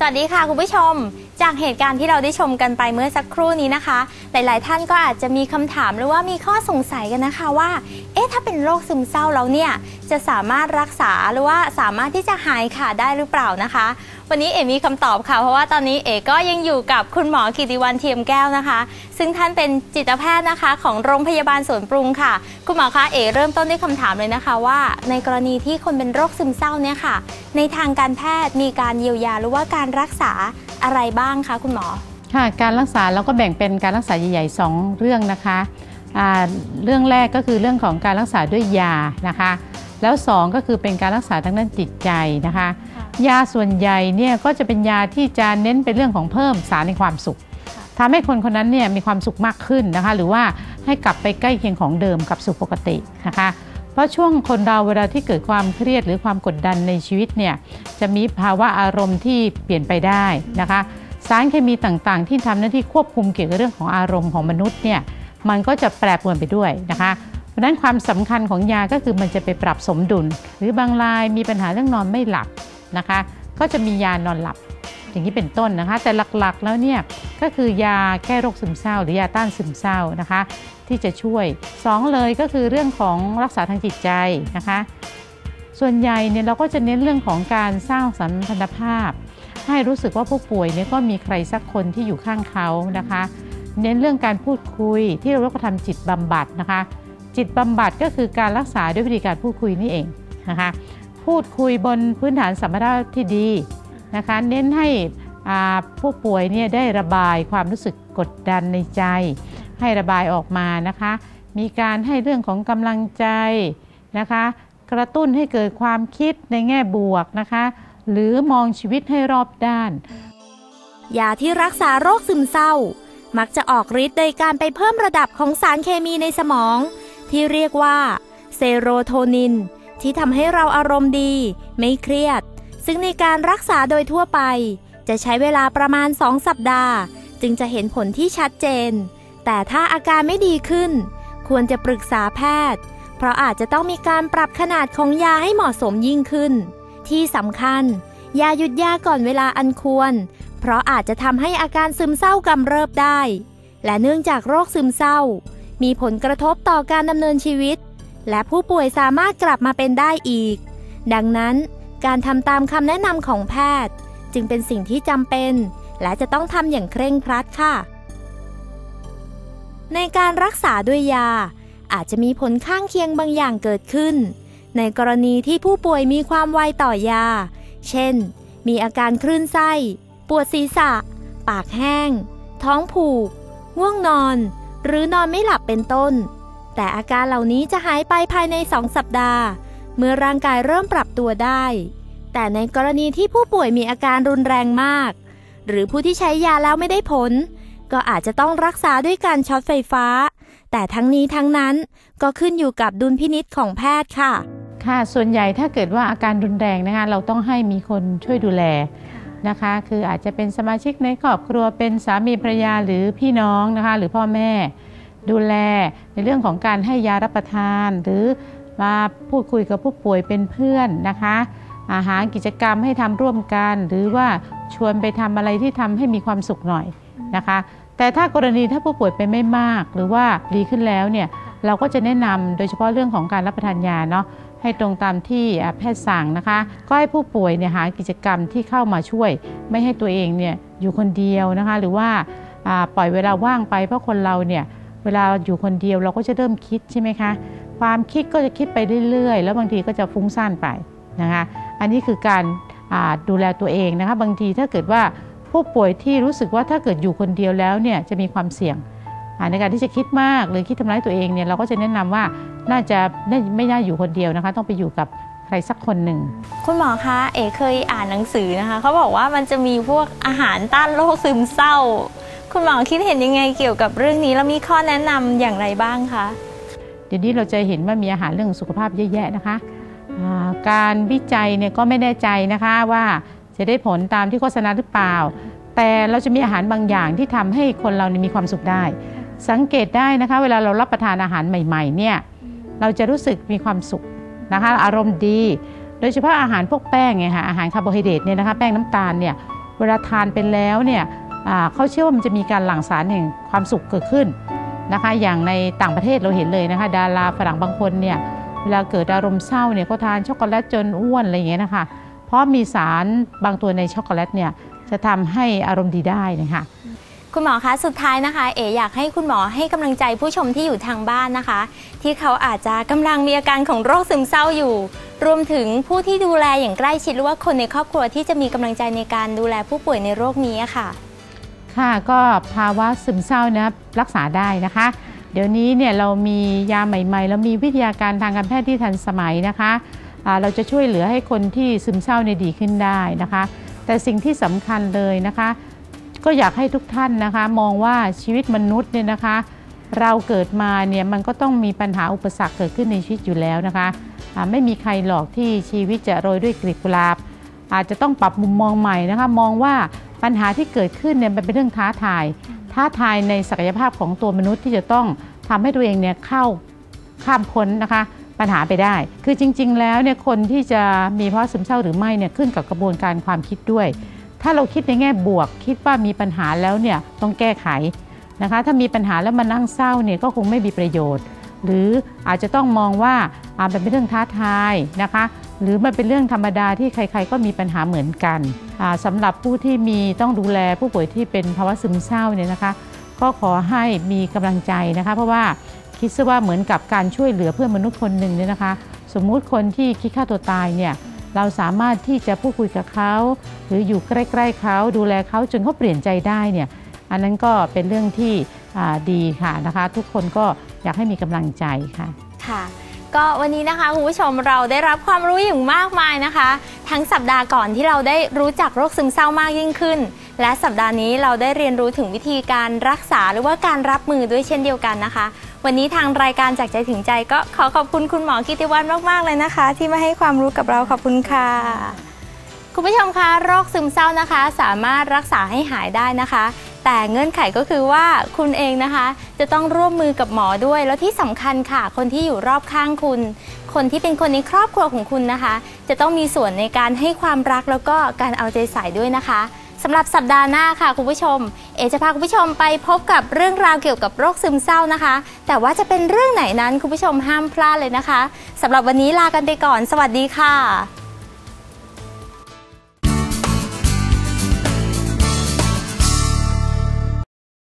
สวัสดีค่ะคุณผู้ชม จากเหตุการณ์ที่เราได้ชมกันไปเมื่อสักครู่นี้นะคะ หลายๆ ท่านก็อาจจะมีคำถามหรือว่ามีข้อสงสัยกันนะคะว่า เอ๊ะถ้าเป็นโรคซึมเศร้าแล้วเนี่ยจะสามารถรักษาหรือว่าสามารถที่จะหายขาดได้หรือเปล่านะคะ วันนี้เอ๋มีคำตอบค่ะ เพราะว่าตอนนี้เอ๋ก็ยังอยู่กับคุณหมอกิติวันเทียมแก้วนะคะ ซึ่งท่านเป็นจิตแพทย์นะคะ ของโรงพยาบาลสวนปรุงค่ะ คุณหมอคะเอ๋เริ่มต้นด้วยคำถามเลยนะคะ ว่าในกรณีที่คนเป็นโรคซึมเศร้าเนี่ยค่ะ ในทางการแพทย์มีการเยียวยาหรือว่าการรักษาอะไรบ้างคะคุณหมอค่ะการรักษาเราก็แบ่งเป็นการรักษาใหญ่ๆสองเรื่องนะคะเรื่องแรกก็คือเรื่องของการรักษาด้วยยานะคะ แล้วสองก็คือเป็นการรักษาทางด้านจิตใจนะคะ ยาส่วนใหญ่เนี่ยก็จะเป็นยาที่จะเน้นเป็นเรื่องของเพิ่มสารในความสุขทำให้คนคนนั้นเนี่ยมีความสุขมากขึ้นนะคะ หรือว่าให้กลับไปใกล้เคียงของเดิมกับสุขปกตินะคะ เพราะช่วงคนเราเวลาที่เกิดความเครียดหรือความกดดันในชีวิตเนี่ยจะมีภาวะอารมณ์ที่เปลี่ยนไปได้นะคะ สารเคมีต่างๆ ที่ทำหน้าที่ควบคุมเกี่ยวกับเรื่องของอารมณ์ของมนุษย์เนี่ยมันก็จะแปรปรวนไปด้วยนะคะเพราะฉะนั้นความสำคัญของยาก็คือมันจะไปปรับสมดุล หรือบางรายมีปัญหาเรื่องนอนไม่หลับ นะคะ ก็จะมียานอนหลับอย่างนี้เป็นต้นนะคะ แต่หลักๆแล้วเนี่ยก็คือยาแก้โรคซึมเศร้า หรือยาต้านซึมเศร้านะคะ ที่จะช่วยสองเลยก็คือเรื่องของรักษาทางจิตใจนะคะ ส่วนใหญ่เนี่ยเราก็จะเน้นเรื่องของการสร้างสัมพันธภาพ ให้รู้สึกว่าผู้ป่วยเนี่ยก็มีใครสักคนที่อยู่ข้างเขานะคะ เน้นเรื่องการพูดคุยที่เราเรียกว่าทำจิตบำบัดนะคะ จิตบำบัดก็คือการรักษาด้วยวิธีการพูดคุยนี่เองนะคะ พูดคุยบนพื้นฐานสัมพันธภาพที่ดีนะคะเน้นให้ผู้ป่วยเนี่ยได้ระบายความรู้สึกกดดันในใจ ให้ระบายออกมานะคะ มีการให้เรื่องของกำลังใจนะคะ กระตุ้นให้เกิดความคิดในแง่บวกนะคะ หรือมองชีวิตให้รอบด้านยาที่รักษาโรคซึมเศร้า มักจะออกฤทธิ์โดยการไปเพิ่มระดับของสารเคมีในสมอง ที่เรียกว่าเซโรโทนิน ที่ทำให้เราอารมณ์ดี ไม่เครียด ซึ่งในการรักษาโดยทั่วไป จะใช้เวลาประมาณ 2 สัปดาห์ จึงจะเห็นผลที่ชัดเจน แต่ถ้าอาการไม่ดีขึ้น ควรจะปรึกษาแพทย์ เพราะอาจจะต้องมีการปรับขนาดของยาให้เหมาะสมยิ่งขึ้น ที่สำคัญ ยาหยุดยาก่อนเวลาอันควร เพราะอาจจะทำให้อาการซึมเศร้ากำเริบได้ และเนื่องจากโรคซึมเศร้า มีผลกระทบต่อการดำเนินชีวิต และผู้ป่วยสามารถกลับมาเป็นได้อีก ดังนั้นการทำตามคำแนะนำของแพทย์ จึงเป็นสิ่งที่จำเป็น และจะต้องทำอย่างเคร่งครัดค่ะ ในการรักษาด้วยยา อาจจะมีผลข้างเคียงบางอย่างเกิดขึ้น ในกรณีที่ผู้ป่วยมีความไวต่อยา เช่น มีอาการคลื่นไส้ ปวดศีรษะ ปากแห้ง ท้องผูก ง่วงนอน หรือนอนไม่หลับเป็นต้น แต่อาการเหล่านี้จะหายไปภายในสองสัปดาห์ เมื่อร่างกายเริ่มปรับตัวได้ แต่ในกรณีที่ผู้ป่วยมีอาการรุนแรงมาก หรือผู้ที่ใช้ยาแล้วไม่ได้ผล ก็อาจจะต้องรักษาด้วยการช็อตไฟฟ้า แต่ทั้งนี้ทั้งนั้นก็ขึ้นอยู่กับดุลพินิษของแพทย์ค่ะ ค่ะ ส่วนใหญ่ถ้าเกิดว่าอาการรุนแรงนะคะเราต้องให้มีคนช่วยดูแลนะคะ คืออาจจะเป็นสมาชิกในครอบครัวเป็นสามีภรรยาหรือพี่น้องนะคะ หรือพ่อแม่ ดูแลในเรื่องของการให้ยารับประทาน หรือมาพูดคุยกับผู้ป่วยเป็นเพื่อนนะคะอาหารกิจกรรมให้ทำร่วมกัน หรือว่าชวนไปทำอะไรที่ทำให้มีความสุขหน่อยนะคะ แต่ถ้ากรณีถ้าผู้ป่วยเป็นไม่มาก หรือว่าดีขึ้นแล้วเนี่ยเราก็จะแนะนำโดยเฉพาะเรื่องของการรับประทานยาเนาะให้ตรงตามที่แพทย์สั่งนะคะ ก็ให้ผู้ป่วยเนี่ยหากิจกรรมที่เข้ามาช่วย ไม่ให้ตัวเองเนี่ยอยู่คนเดียวนะคะ หรือว่าปล่อยเวลาว่างไปเพราะคนเราเนี่ย เวลาอยู่คนเดียวเราก็จะเริ่มคิดใช่ไหมคะ ความคิดก็จะคิดไปเรื่อยๆ แล้วบางทีก็จะฟุ้งซ่านไปนะคะ อันนี้คือการดูแลตัวเองนะคะ บางทีถ้าเกิดว่าผู้ป่วยที่รู้สึกว่าถ้าเกิดอยู่คนเดียวแล้วเนี่ยจะมีความเสี่ยงในการที่จะคิดมากหรือคิดทำร้ายตัวเองเนี่ยเราก็จะแนะนำว่าน่าจะไม่ไม่น่าอยู่คนเดียวนะคะ ต้องไปอยู่กับใครสักคนหนึ่ง คุณหมอคะเอ๋เคยอ่านหนังสือนะคะเขาบอกว่ามันจะมีพวกอาหารต้านโรคซึมเศร้า คุณหมอคิดเห็นยังไงเกี่ยวกับเรื่องนี้ แล้วมีข้อแนะนำอย่างไรบ้างคะเดี๋ยวนี้เราจะเห็นว่ามีอาหารเรื่องสุขภาพเยอะแยะนะคะการวิจัยเนี่ยก็ไม่แน่ใจนะคะว่าจะได้ผลตามที่โฆษณาหรือเปล่า แต่เราจะมีอาหารบางอย่างที่ทำให้คนเรามีความสุขได้ สังเกตได้นะคะ เวลาเรารับประทานอาหารใหม่ๆเนี่ยเราจะรู้สึกมีความสุขนะคะ อารมณ์ดี โดยเฉพาะอาหารพวกแป้งไงคะอาหารคาร์โบไฮเดรตเนี่ยนะคะแป้งน้ำตาลเนี่ยเวลาทานไปแล้วเนี่ย เขาเชื่อว่ามันจะมีการหลั่งสารแห่งความสุขเกิดขึ้นนะคะอย่างในต่างประเทศเราเห็นเลยนะคะดาราฝรั่งบางคนเนี่ยเวลาเกิดอารมณ์เศร้าเนี่ยเขาทานช็อกโกแลตจนอ้วนอะไรอย่างเงี้ยนะคะเพราะมีสารบางตัวในช็อกโกแลตเนี่ยจะทำให้อารมณ์ดีได้นะคะคุณหมอคะสุดท้ายนะคะ เอ๋อยากให้คุณหมอให้กำลังใจผู้ชมที่อยู่ทางบ้านนะคะ ที่เขาอาจจะกำลังมีอาการของโรคซึมเศร้าอยู่ รวมถึงผู้ที่ดูแลอย่างใกล้ชิดหรือว่าคนในครอบครัวที่จะมีกำลังใจในการดูแลผู้ป่วยในโรคนี้ะค่ะ ค่ะก็ภาวะซึมเศร้านะรักษาได้นะคะ เดี๋ยวนี้เนี่ยเรามียาใหม่ๆแล้วมีวิทยาการทางการแพทย์ที่ทันสมัยนะคะเราจะช่วยเหลือให้คนที่ซึมเศร้าเนี่ยดีขึ้นได้นะคะ แต่สิ่งที่สำคัญเลยนะคะ ก็อยากให้ทุกท่านนะคะ มองว่าชีวิตมนุษย์เนี่ยนะคะ เราเกิดมาเนี่ยมันก็ต้องมีปัญหาอุปสรรคเกิดขึ้นในชีวิตอยู่แล้วนะคะไม่มีใครหรอกที่ชีวิตจะโรยด้วยกลีบกุหลาบ อาจจะต้องปรับมุมมองใหม่นะคะ มองว่า ปัญหาที่เกิดขึ้นเนี่ยมันเป็นเรื่องท้าทาย ท้าทายในศักยภาพของตัวมนุษย์ที่จะต้องทำให้ตัวเองเนี่ยเข้าข้ามพ้นนะคะปัญหาไปได้ คือจริง ๆ แล้วเนี่ยคนที่จะมีภาวะซึมเศร้าหรือไม่เนี่ยขึ้นกับกระบวนการความคิดด้วย ถ้าเราคิดในแง่บวก คิดว่ามีปัญหาแล้วเนี่ยต้องแก้ไขนะคะ ถ้ามีปัญหาแล้วมานั่งเศร้าเนี่ยก็คงไม่มีประโยชน์ หรืออาจจะต้องมองว่าอ่ามันเป็นเรื่องท้าทายนะคะ หรือมันเป็นเรื่องธรรมดาที่ใครๆก็มีปัญหาเหมือนกันอ่าสำหรับผู้ที่มีต้องดูแลผู้ป่วยที่เป็นภาวะซึมเศร้าเนี่ยนะคะ ก็ขอให้มีกำลังใจนะคะ เพราะว่าคิดซะว่าเหมือนกับการช่วยเหลือเพื่อนมนุษย์คนหนึ่งเนี่ยนะคะ สมมุติคนที่คิดฆ่าตัวตายเนี่ยเราสามารถที่จะพูดคุยกับเขา หรืออยู่ใกล้ๆเขาดูแลเขาจนเขาเปลี่ยนใจได้เนี่ยอันนั้นก็เป็นเรื่องที่ดีค่ะนะคะ ทุกคนก็อยากให้มีกำลังใจค่ะค่ะ ก็วันนี้นะคะคุณผู้ชมเราได้รับความรู้อย่างมากมายนะคะ ทั้งสัปดาห์ก่อนที่เราได้รู้จักโรคซึมเศร้ามากยิ่งขึ้น และสัปดาห์นี้เราได้เรียนรู้ถึงวิธีการรักษาหรือว่าการรับมือด้วยเช่นเดียวกันนะคะ วันนี้ทางรายการจากใจถึงใจ ก็ขอขอบคุณคุณหมอกิติวันมากๆเลยนะคะ ที่มาให้ความรู้กับเราขอบคุณค่ะ คุณผู้ชมคะโรคซึมเศร้านะคะ สามารถรักษาให้หายได้นะคะ แต่เงื่อนไขก็คือว่าคุณเองนะคะ จะต้องร่วมมือกับหมอด้วย แล้วที่สำคัญค่ะ คนที่อยู่รอบข้างคุณ คนที่เป็นคนในครอบครัวของคุณนะคะ จะต้องมีส่วนในการให้ความรักแล้วก็การเอาใจใส่ด้วยนะคะสำหรับสัปดาห์หน้าค่ะคุณผู้ชม เอจะพาคุณผู้ชมไปพบกับเรื่องราวเกี่ยวกับโรคซึมเศร้านะคะ แต่ว่าจะเป็นเรื่องไหนนั้นคุณผู้ชมห้ามพลาดเลยนะคะสำหรับวันนี้ลากันไปก่อน สวัสดีค่ะ